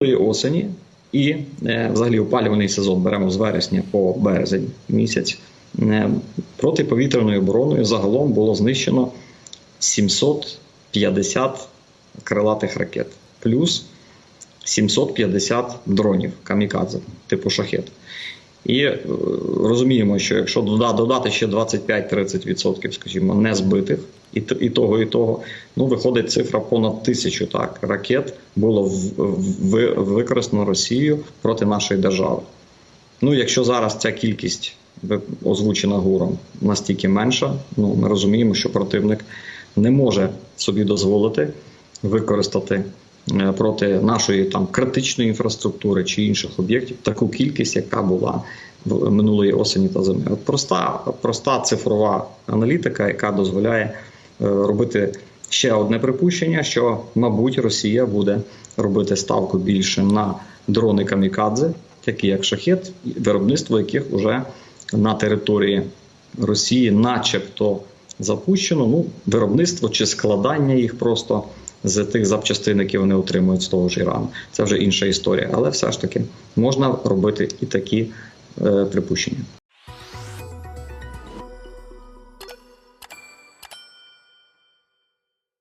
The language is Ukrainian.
осені і е, взагалі опалювальний сезон беремо з вересня по березень місяць. е, Протиповітряною обороною загалом було знищено 750 крилатих ракет, плюс 750 дронів камікадзе, типу шахет. І е, розуміємо, що якщо додати ще 25-30%, скажімо, не збитих, і, того, і того, ну виходить цифра понад тисячу так ракет було використано Росією проти нашої держави. Ну, якщо зараз ця кількість озвучена гуром настільки менша, ну ми розуміємо, що противник не може собі дозволити використати проти нашої там критичної інфраструктури чи інших об'єктів таку кількість, яка була в минулої осені та зими. От проста, проста цифрова аналітика, яка дозволяє е, робити ще одне припущення, що, мабуть, Росія буде робити ставку більше на дрони камікадзе, такі як шахет, виробництво яких вже на території Росії, начебто, запущено. Ну, виробництво чи складання їх просто з тих запчастин, які вони отримують з того ж Ірану. Це вже інша історія. Але все ж таки можна робити і такі е, припущення.